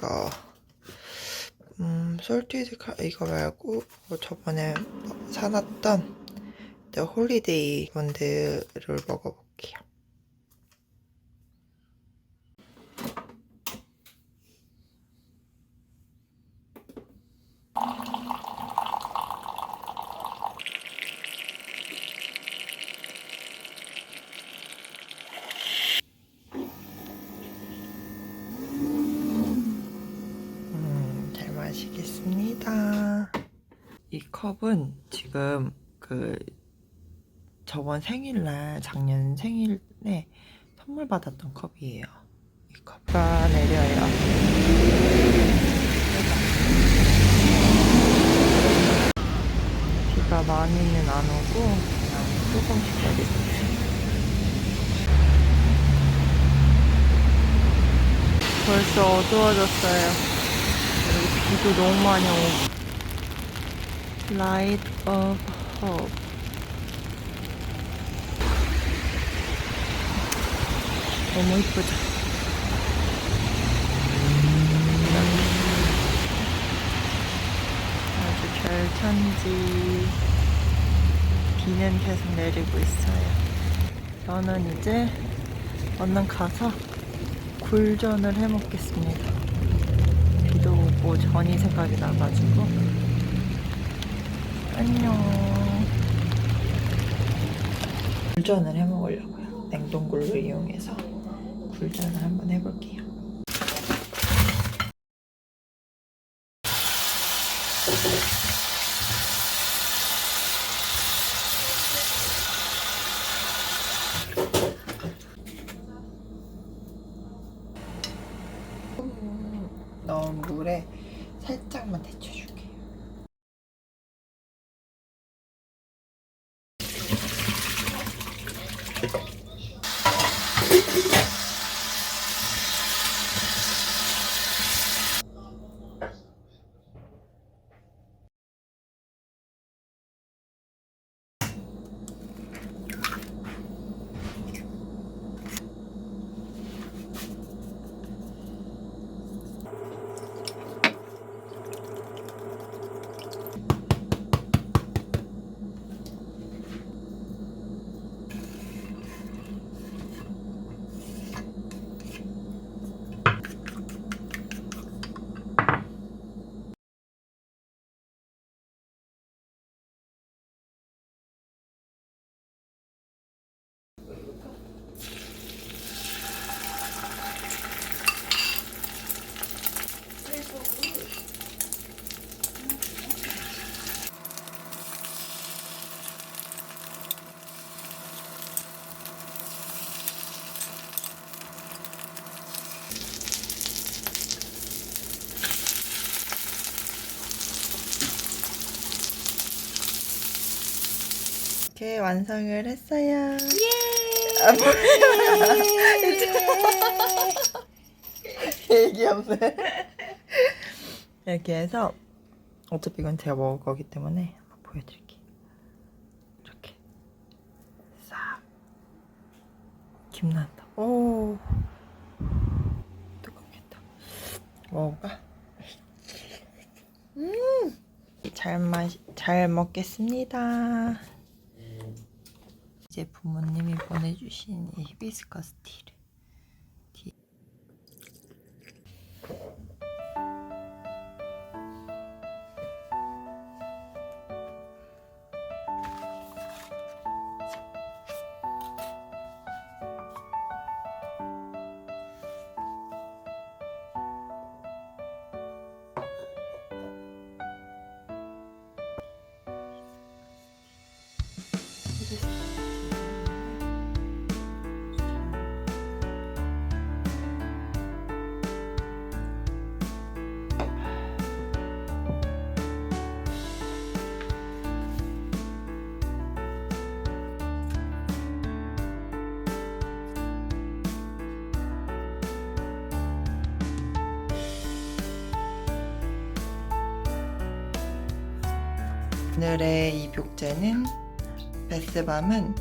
제가 음, 솔티드 카 이거 말고 뭐 저번에 사놨던 홀리데이 본드를 먹어볼게요. 이 컵은 지금 그 저번 생일날 작년 생일에 선물 받았던 컵이에요. 이 컵. 가 내려요. 비가 많이는 안 오고 그냥 조금씩 내리고. 벌써 어두워졌어요. 여기 비도 너무 많이 오고. Light of Hope. 너무 이쁘죠? 아주 별천지. 비는 계속 내리고 있어요. 저는 이제 얼른 가서 굴전을 해 먹겠습니다. 비도 오고 전이 생각이 나가지고 안녕. 굴전을 해 먹으려고요. 냉동굴로 이용해서 굴전을 한번 해볼게요. 넣은 물에 살짝만 데쳐줄게요. 이렇게 완성을 했어요. 예! 아, 뭐야. 얘기 없네. 이렇게 해서 어차피 이건 제가 먹을 거기 때문에 한번 보여드릴게요. 이렇게 싹 김난다. 오 뜨겁겠다. 먹어볼까? 음, 잘 마시, 잘 먹겠습니다. 이제 부모님이 보내주신 이 히비스커스 티를 오늘의 입욕제는 베스밤은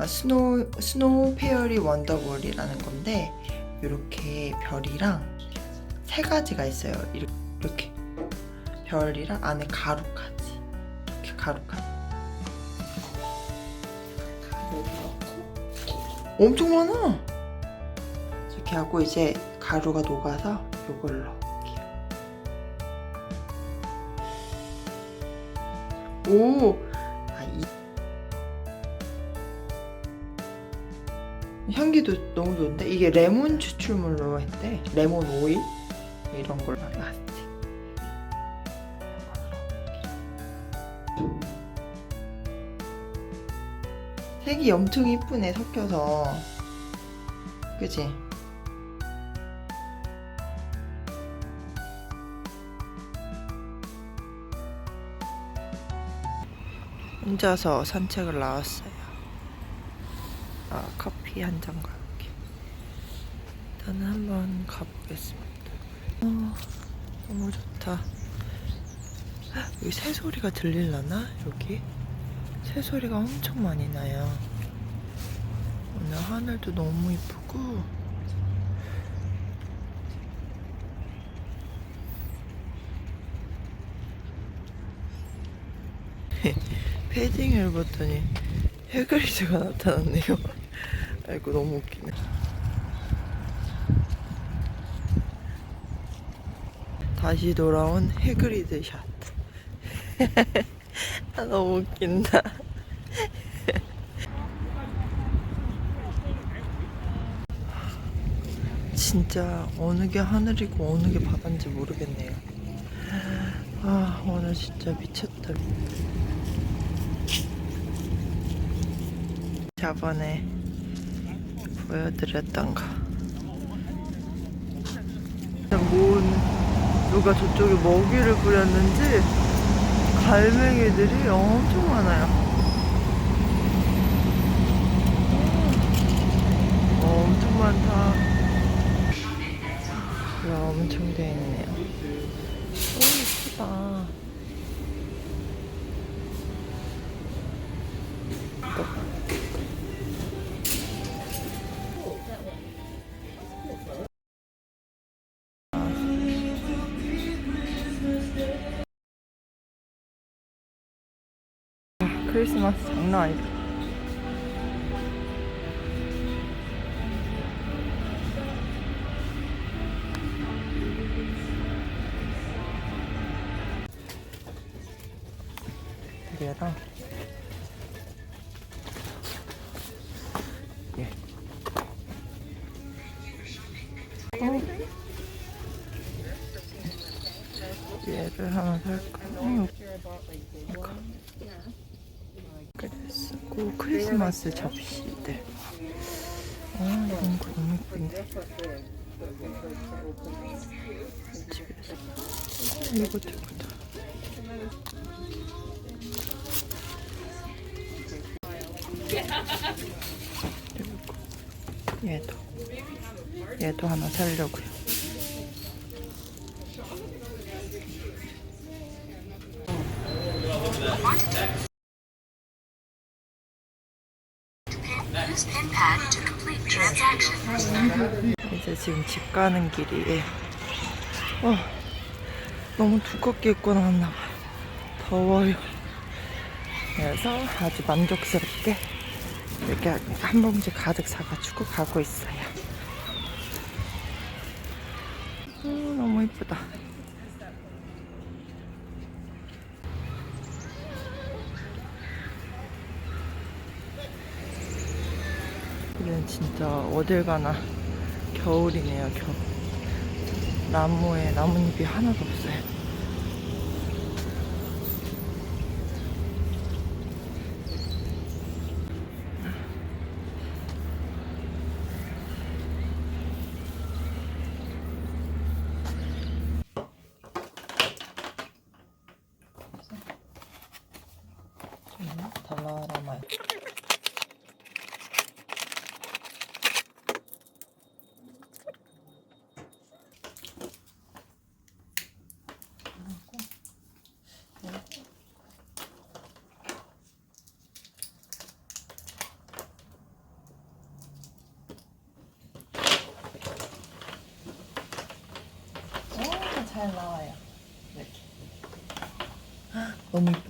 어, 스노우 스노우 페어리 원더볼이라는 건데 이렇게 별이랑 세 가지가 있어요. 이렇게 별이랑 안에 가루까지. 이렇게 가루까지. 엄청 많아! 이렇게 하고 이제 가루가 녹아서 넣 오! 아, 이 향기도 너무 좋은데? 이게 레몬 추출물로 했대. 레몬 오일? 이런 걸로 나왔지 색이 엄청 이쁘네 섞여서. 그지? 혼자서 산책을 나왔어요. 아, 커피 한 잔과 함께. 일단은 한번 가보겠습니다. 어, 너무 좋다. 헉, 여기 새소리가 들릴라나? 여기? 새소리가 엄청 많이 나요. 오늘 하늘도 너무 이쁘고. 패딩을 입었더니 해그리즈가 나타났네요. 아이고 너무 웃기네. 다시 돌아온 해그리드 샷. 아, 너무 웃긴다. 진짜 어느 게 하늘이고 어느 게 바다인지 모르겠네요. 아 오늘 진짜 미쳤다. 저번에 보여드렸던 거. 뭔 누가 저쪽에 먹이를 뿌렸는지 갈매기들이 엄청 많아요. 어, 엄청 많다. 야, 엄청 돼 있네요. 오, 이쁘다. 크리스마스 장난 아니다. 얘랑 예. 어. 얘를 하나 살까? 응. 이거. 그랬고 크리스마스 접시들. 아 이런 거 너무 예쁜데. 예쁘다. 그리고 얘도 얘도 하나 살려고요. 이제 지금 집 가는 길이에요. 어, 너무 두껍게 입고 나왔나 봐요. 더워요. 그래서 아주 만족스럽게 이렇게 한 봉지 가득 사가지고 가고 있어요. 음, 너무 이쁘다. 여기는 진짜 어딜 가나 겨울이네요, 겨울. 나무에 나뭇잎이 하나도 없어요. 잘 나와요. 이렇게. 너무 이뻐.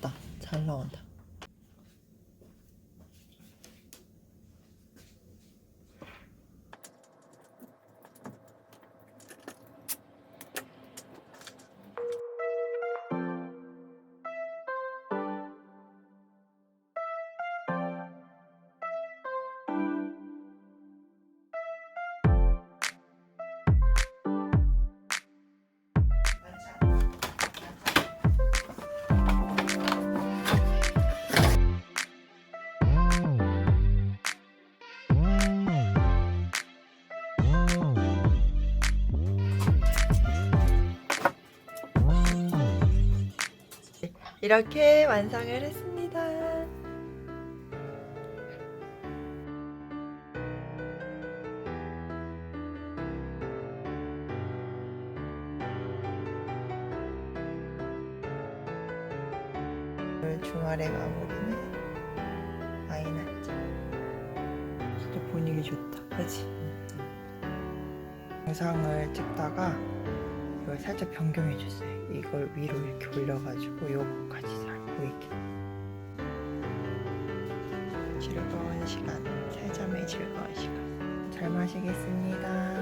이렇게 완성을 했습니다. 주말의 마무리는 아이나짱. 진짜 분위기 좋다. 그지? 영상을 찍다가 이걸 살짝 변경해 줬어요. 이걸 위로 이렇게 올려가지고 잘 보이게. 즐거운 시간, 세점의 즐거운 시간. 잘 마시겠습니다.